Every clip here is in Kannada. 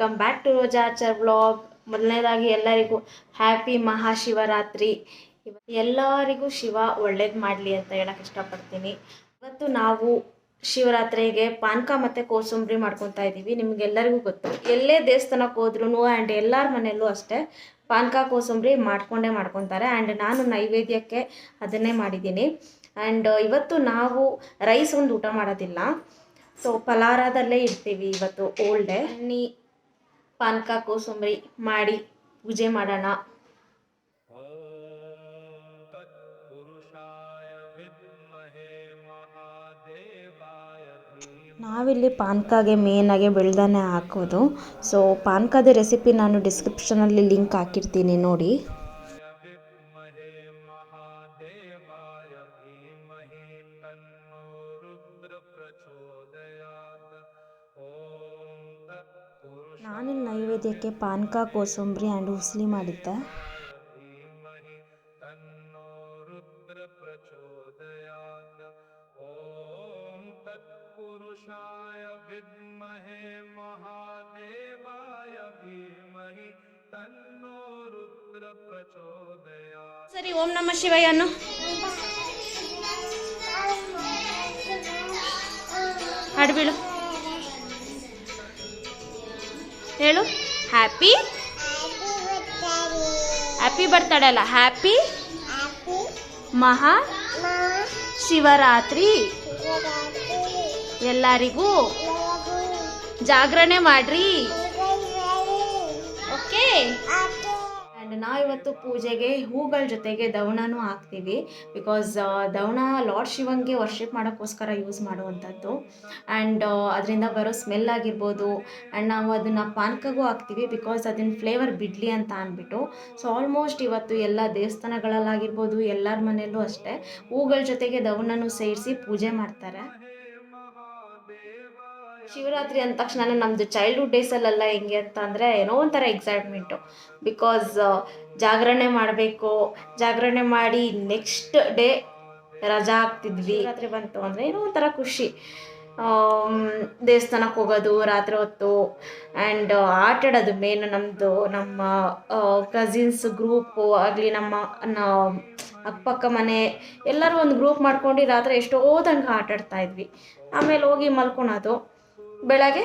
ವೆಲ್ಕಮ್ ಬ್ಯಾಕ್ ಟು ರೋಜಾಚರ್ ಬ್ಲಾಗ್ ಮೊದಲನೇದಾಗಿ ಎಲ್ಲರಿಗೂ ಹ್ಯಾಪಿ ಮಹಾಶಿವರಾತ್ರಿ. ಎಲ್ಲರಿಗೂ ಶಿವ ಒಳ್ಳೇದು ಮಾಡಲಿ ಅಂತ ಹೇಳಕ್ಕೆ ಇಷ್ಟಪಡ್ತೀನಿ. ಇವತ್ತು ನಾವು ಶಿವರಾತ್ರಿಗೆ ಪಾನಕ ಮತ್ತು ಕೋಸಂಬರಿ ಮಾಡ್ಕೊತಾ ಇದ್ದೀವಿ ನಿಮಗೆಲ್ಲರಿಗೂ ಗೊತ್ತು. ಎಲ್ಲೇ ದೇವಸ್ಥಾನಕ್ಕೆ ಹೋದ್ರೂ ಆ್ಯಂಡ್ ಎಲ್ಲರ ಮನೆಯಲ್ಲೂ ಅಷ್ಟೇ ಪಾನಕ, ಕೋಸಂಬರಿ ಮಾಡ್ಕೊಂಡೇ ಮಾಡ್ಕೊತಾರೆ. ಆ್ಯಂಡ್ ನಾನು ನೈವೇದ್ಯಕ್ಕೆ ಅದನ್ನೇ ಮಾಡಿದ್ದೀನಿ. ಆ್ಯಂಡ್ ಇವತ್ತು ನಾವು ರೈಸ್ ಒಂದು ಊಟ ಮಾಡೋದಿಲ್ಲ. ಸೊ ಫಲಾರದಲ್ಲೇ ಇರ್ತೀವಿ ಇವತ್ತು ಓಲ್ಡ್ ಬನ್ನಿ. ಪಾನಕ, ಕೋಸಂಬರಿ ಮಾಡಿ ಪೂಜೆ ಮಾಡೋಣ. ನಾವಿಲ್ಲಿ ಪಾನ್ಕಾಗೆ ಮೇನಾಗೆ ಬೆಳ್ದನೆ ಹಾಕೋದು. ಸೊ ಪಾನಕದ ರೆಸಿಪಿ ನಾನು ಡಿಸ್ಕ್ರಿಪ್ಷನಲ್ಲಿ ಲಿಂಕ್ ಹಾಕಿರ್ತೀನಿ ನೋಡಿ. ನಾನಿಲ್ಲಿ ನೈವೇದ್ಯಕ್ಕೆ ಪಾನಕ ಕೋಸಂಬರಿ ಆ್ಯಂಡ್ ಉಸ್ಲಿ ಮಾಡಿದ್ದೆ पुरुषाय विद्महे महादेवाय धीमहि तन्नो रुद्र प्रचोदयात् ಸರಿ ಓಂ ನಮ ಶಿವಯ್ಯ ಅನ್ನು ಹಾಡು ಬೀಳು ಹೇಳು. ಹ್ಯಾಪಿ ಹ್ಯಾಪಿ ಬರ್ತಡೇ ಅಲ್ಲ. ಹ್ಯಾಪಿ ಮಹಾ? ಶಿವರಾತ್ರಿ. ಎಲ್ಲರಿಗೂ ಜಾಗರಣೆ ಮಾಡ್ರಿ. ಓಕೆ ಆ್ಯಂಡ್ ನಾವಿವತ್ತು ಪೂಜೆಗೆ ಹೂಗಳ ಜೊತೆಗೆ ದವಣನೂ ಹಾಕ್ತೀವಿ ಬಿಕಾಸ್ ದವಣ ಲಾರ್ಡ್ ಶಿವಂಗೆ ವರ್ಷಿಪ್ ಮಾಡೋಕ್ಕೋಸ್ಕರ ಯೂಸ್ ಮಾಡುವಂಥದ್ದು. ಆ್ಯಂಡ್ ಅದರಿಂದ ಬರೋ ಸ್ಮೆಲ್ ಆಗಿರ್ಬೋದು. ಆ್ಯಂಡ್ ನಾವು ಅದನ್ನು ಪಾನಕಗೂ ಹಾಕ್ತೀವಿ ಬಿಕಾಸ್ ಅದನ್ನ ಫ್ಲೇವರ್ ಬಿಡಲಿ ಅಂತ ಅಂದ್ಬಿಟ್ಟು ಸೊ ಆಲ್ಮೋಸ್ಟ್ ಇವತ್ತು ಎಲ್ಲ ದೇವಸ್ಥಾನಗಳಲ್ಲಾಗಿರ್ಬೋದು, ಎಲ್ಲರ ಮನೆಯಲ್ಲೂ ಅಷ್ಟೇ ಹೂಗಳ ಜೊತೆಗೆ ದವಣನೂ ಸೇರಿಸಿ ಪೂಜೆ ಮಾಡ್ತಾರೆ. ಶಿವರಾತ್ರಿ ಅಂದ ತಕ್ಷಣ ನಮ್ಮದು ಚೈಲ್ಡ್ಹುಡ್ ಡೇಸಲ್ಲೆಲ್ಲ ಹೆಂಗೆ ಅಂತ ಅಂದರೆ ಏನೋ ಒಂಥರ ಎಕ್ಸೈಟ್ಮೆಂಟು ಬಿಕಾಸ್ ಜಾಗರಣೆ ಮಾಡಬೇಕು. ಜಾಗರಣೆ ಮಾಡಿ ನೆಕ್ಸ್ಟ್ ಡೇ ರಜಾ ಆಗ್ತಿದ್ವಿ ರಾತ್ರಿ ಬಂತು ಅಂದರೆ ಏನೋ ಒಂಥರ ಖುಷಿ. ದೇವಸ್ಥಾನಕ್ಕೆ ಹೋಗೋದು ರಾತ್ರಿ ಹೊತ್ತು. ಆ್ಯಂಡ್ ಆಟಾಡೋದು ಮೇನ್ ನಮ್ಮದು ನಮ್ಮ ಕಸಿನ್ಸ್ ಗ್ರೂಪು ಆಗಲಿ ನಮ್ಮ ಅಕ್ಕಪಕ್ಕ ಮನೆ ಎಲ್ಲರೂ ಒಂದು ಗ್ರೂಪ್ ಮಾಡ್ಕೊಂಡು ರಾತ್ರಿ ಎಷ್ಟೋ ತನಕ ಆಟಾಡ್ತಾ ಇದ್ವಿ. ಆಮೇಲೆ ಹೋಗಿ ಮಲ್ಕೊಳೋದು. ಬೆಳಗ್ಗೆ?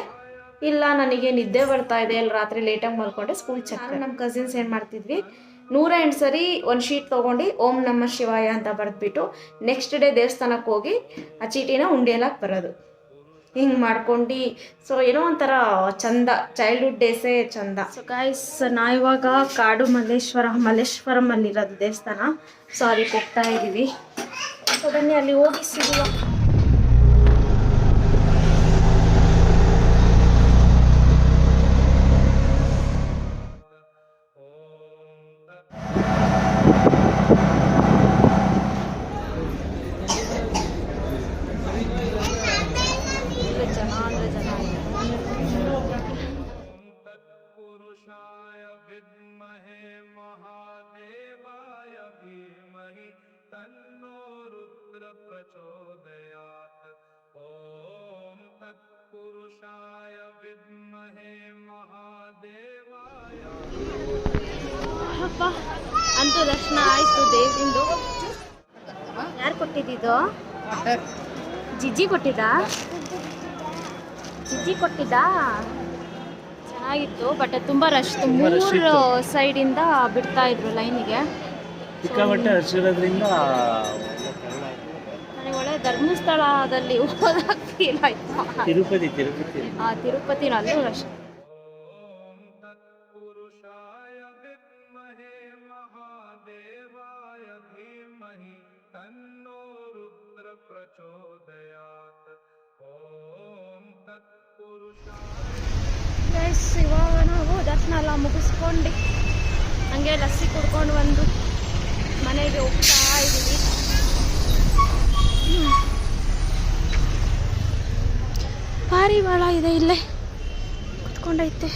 ಇಲ್ಲ, ನನಗೆ ನಿದ್ದೆ ಬರ್ತಾ ಇದೆ. ಅಲ್ಲಿ ರಾತ್ರಿ ಲೇಟಾಗಿ ಮಲ್ಕೊಂಡೆ ಸ್ಕೂಲ್ ಚೆಕ್ ನಮ್ಮ ಕಸಿನ್ಸ್ ಏನು ಮಾಡ್ತಿದ್ವಿ? ನೂರ ಎಂಟು ಸರಿ ಒಂದು ಶೀಟ್ ತೊಗೊಂಡು ಓಂ ನಮ್ಮ ಶಿವಾಯ ಅಂತ ಬರೆದ್ಬಿಟ್ಟು ನೆಕ್ಸ್ಟ್ ಡೇ ದೇವಸ್ಥಾನಕ್ಕೆ ಹೋಗಿ ಆ ಚೀಟಿನ ಉಂಡಿಯಲಾಗಿ ಬರೋದು. ಹಿಂಗೆ ಮಾಡ್ಕೊಂಡು. ಸೊ ಏನೋ ಒಂಥರ ಚಂದ ಚೈಲ್ಡ್ಹುಡ್ ಡೇಸೇ ಚಂದ. ಸೊ ಗಾಯ್ಸ್ ನಾ ಇವಾಗ ಕಾಡು ಮಲ್ಲೇಶ್ವರ, ಮಲ್ಲೇಶ್ವರಂ ಅಲ್ಲಿರೋದು ದೇವಸ್ಥಾನ. ಸೊ ಅದಕ್ಕೆ ಹೋಗ್ತಾ ಇದ್ದೀವಿ ಸೊ ಬನ್ನಿ, ಅಲ್ಲಿ ಹೋಗಿ ಸಿಗುವ. तन्नो रुद्र प्रचोदयात् ॐ तत्पुरुषाय विद्महे महादेवाय ಅಪ್ಪ ಅಂತೂ ದರ್ಶನ ಆಯಿತು ದೇವರಿಂದು ಯಾರು ಕೊಟ್ಟಿದ್ದು ಜಿಜ್ಜಿ ಕೊಟ್ಟಿದ್ದ ಜಿಜ್ಜಿ ಕೊಟ್ಟಿದ್ದ ಚೆನ್ನಾಗಿತ್ತು ಬಟ್ ತುಂಬ ರಶ್ ಮೂರು ಸೈಡಿಂದ ಬಿಡ್ತಾ ಇದ್ರು ಲೈನಿಗೆ ಸಿಕ್ಕಾಪಟ್ಟೆ ಹಚ್ಚಿರೋದ್ರಿಂದ ಧರ್ಮಸ್ಥಳದಲ್ಲಿ ತಿರುಪತಿ ತಿರುಪತಿ. ಆ ತಿರುಪತಿನಲ್ಲೂ ರಶ್ ಇವಾಗ ನಾವು ದರ್ಶನ ಎಲ್ಲ ಮುಗಿಸ್ಕೊಂಡು ಹಂಗೆ ಲಸ್ಸಿ ಕುಡ್ಕೊಂಡು ಬಂದು ಮನೆಗೆ ಹೋಗ್ತಾ ಇದ್ದೀವಿ ಪಾರಿವಾಳ ಇದೆ ಇಲ್ಲೇ. ಕುತ್ಕೊಂಡೈತೆ.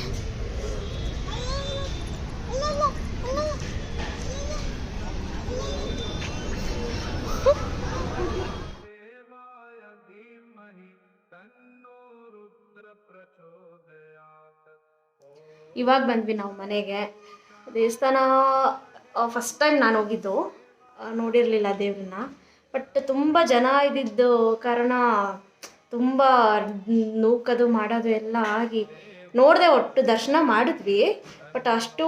ಇವಾಗ ಬಂದ್ವಿ ನಾವು ಮನೆಗೆ. ದೇವಸ್ಥಾನ ಫಸ್ಟ್ ಟೈಮ್ ನಾನು ಹೋಗಿದ್ದು ನೋಡಿರಲಿಲ್ಲ ದೇವ್ರನ್ನ. ಬಟ್ ತುಂಬ ಜನ ಇದ್ದಿದ್ದು ಕಾರಣ, ತುಂಬ ನೂಕದು ಮಾಡೋದು ಎಲ್ಲ ಆಗಿ, ನೋಡಿದೆ ಒಟ್ಟು ದರ್ಶನ ಮಾಡಿದ್ವಿ. ಬಟ್ ಅಷ್ಟು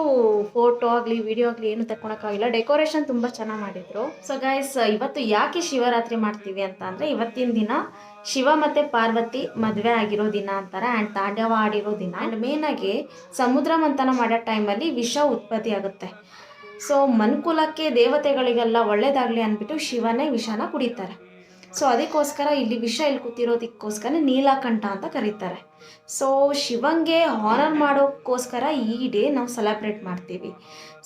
ಫೋಟೋ ಆಗಲಿ ವಿಡಿಯೋ ಆಗಲಿ ಏನು ತಗೊಳಕ್ಕಾಗಿಲ್ಲ ಡೆಕೋರೇಷನ್ ತುಂಬ ಚೆನ್ನಾಗಿ ಮಾಡಿದರು. ಸೊ ಗೈಸ್ ಇವತ್ತು ಯಾಕೆ ಶಿವರಾತ್ರಿ ಮಾಡ್ತೀವಿ ಅಂತ ಅಂದರೆ, ಇವತ್ತಿನ ದಿನ ಶಿವ ಮತ್ತು ಪಾರ್ವತಿ ಮದುವೆ ಆಗಿರೋ ದಿನ ಅಂತಾರೆ ಆ್ಯಂಡ್ ತಾಂಡವ ಆಡಿರೋ ದಿನ. ಆ್ಯಂಡ್ ಮೇನಾಗಿ ಸಮುದ್ರ ಮಂಥನ ಮಾಡೋ ಟೈಮಲ್ಲಿ ವಿಷ ಉತ್ಪತ್ತಿ ಆಗುತ್ತೆ. ಸೊ ಮನುಕುಲಕ್ಕೆ ದೇವತೆಗಳಿಗೆಲ್ಲ ಒಳ್ಳೇದಾಗಲಿ ಅಂದ್ಬಿಟ್ಟು ಶಿವನೇ ವಿಷನ ಕುಡಿತಾರೆ. ಸೊ ಅದಕ್ಕೋಸ್ಕರ ಇಲ್ಲಿ ವಿಷ ಇಲ್ಲಿ ಕೂತಿರೋದಕ್ಕೋಸ್ಕರ ನೀಲಕಂಠ ಅಂತ ಕರೀತಾರೆ. ಸೊ ಶಿವಂಗೆ ಹಾನರ್ ಮಾಡೋಕ್ಕೋಸ್ಕರ ಈ ಡೇ ನಾವು ಸೆಲೆಬ್ರೇಟ್ ಮಾಡ್ತೀವಿ.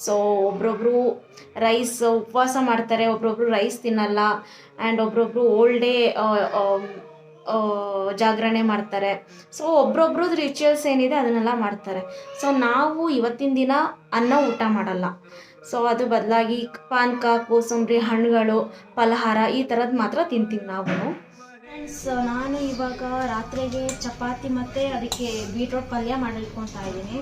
ಸೊ ಒಬ್ರೊಬ್ರು ರೈಸ್ ಉಪವಾಸ ಮಾಡ್ತಾರೆ, ಒಬ್ರೊಬ್ರು ರೈಸ್ ತಿನ್ನಲ್ಲ ಆ್ಯಂಡ್ ಒಬ್ರೊಬ್ರು ಓಲ್ಡ್ ಡೇ ಜಾಗರಣೆ ಮಾಡ್ತಾರೆ. ಸೊ ಒಬ್ರೊಬ್ರದ್ದು ರಿಚುವಲ್ಸ್ ಏನಿದೆ ಅದನ್ನೆಲ್ಲ ಮಾಡ್ತಾರೆ. ಸೊ ನಾವು ಇವತ್ತಿನ ದಿನ ಅನ್ನ ಊಟ ಮಾಡಲ್ಲ. ಸೊ ಅದು ಬದಲಾಗಿ ಪಾನಕ, ಕೋಸಂಬರಿ, ಹಣ್ಣುಗಳು, ಫಲಹಾರ ಈ ಥರದ್ದು ಮಾತ್ರ ತಿಂತೀವಿ ನಾವು. ಫ್ರೆಂಡ್ಸ್ ನಾನು ಇವಾಗ ರಾತ್ರಿಗೆ ಚಪಾತಿ ಮತ್ತು ಅದಕ್ಕೆ ಬೀಟ್ರೋಟ್ ಪಲ್ಯ ಮಾಡಿಟ್ಕೊತಾ ಇದ್ದೀನಿ.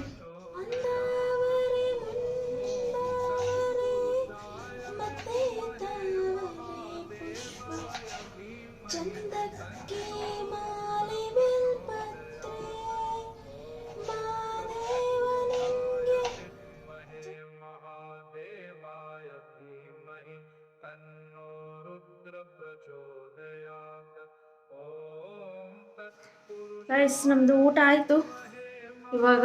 तन्नो रुद्र प्रचोदयात् ॐ तत्पुरुष ಗೈಸ್ ನಮ್ಮದು ಊಟ ಆಯಿತು ಇವಾಗ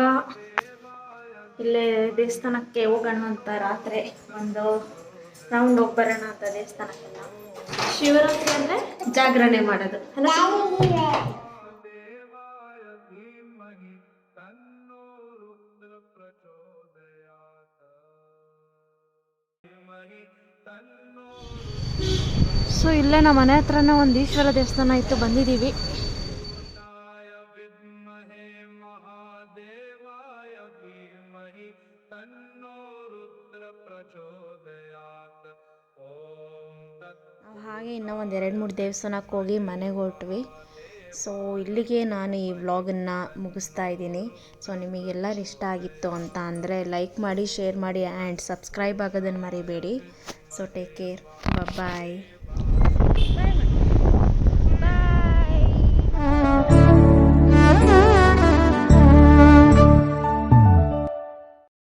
ಇಲ್ಲೇ ದೇವಸ್ಥಾನಕ್ಕೆ ಹೋಗೋಣ ಅಂತ ರಾತ್ರಿ ಒಂದು ರೌಂಡ್ ಹೋಗಿ ಬರೋಣ ಅಂತ ದೇವಸ್ಥಾನಕ್ಕೆಲ್ಲ ಶಿವರಾತ್ರಿ ಅಂದರೆ ಜಾಗರಣೆ ಮಾಡೋದು ಅಲ್ಲ देवाय ಸೊ ಇಲ್ಲೇ ನಮ್ಮ ಮನೆ ಹತ್ರನೇ ಒಂದು ಈಶ್ವರ ದೇವಸ್ಥಾನ ಇತ್ತು, ಬಂದಿದ್ದೀವಿ. ಹಾಗೆ ಇನ್ನೂ ಒಂದು ಎರಡು ಮೂರು ದೇವಸ್ಥಾನಕ್ಕೆ ಹೋಗಿ ಮನೆಗೆ ಹೊರಟ್ವಿ. ಸೊ ಇಲ್ಲಿಗೆ ನಾನು ಈ ವ್ಲಾಗನ್ನು ಮುಗಿಸ್ತಾ ಇದ್ದೀನಿ. ಸೊ ನಿಮಗೆಲ್ಲರೂ ಇಷ್ಟ ಆಗಿತ್ತು ಅಂತ ಅಂದರೆ ಲೈಕ್ ಮಾಡಿ ಶೇರ್ ಮಾಡಿ ಆ್ಯಂಡ್ ಸಬ್ಸ್ಕ್ರೈಬ್ ಆಗೋದನ್ನು ಮರಿಬೇಡಿ. So take care. Bye bye.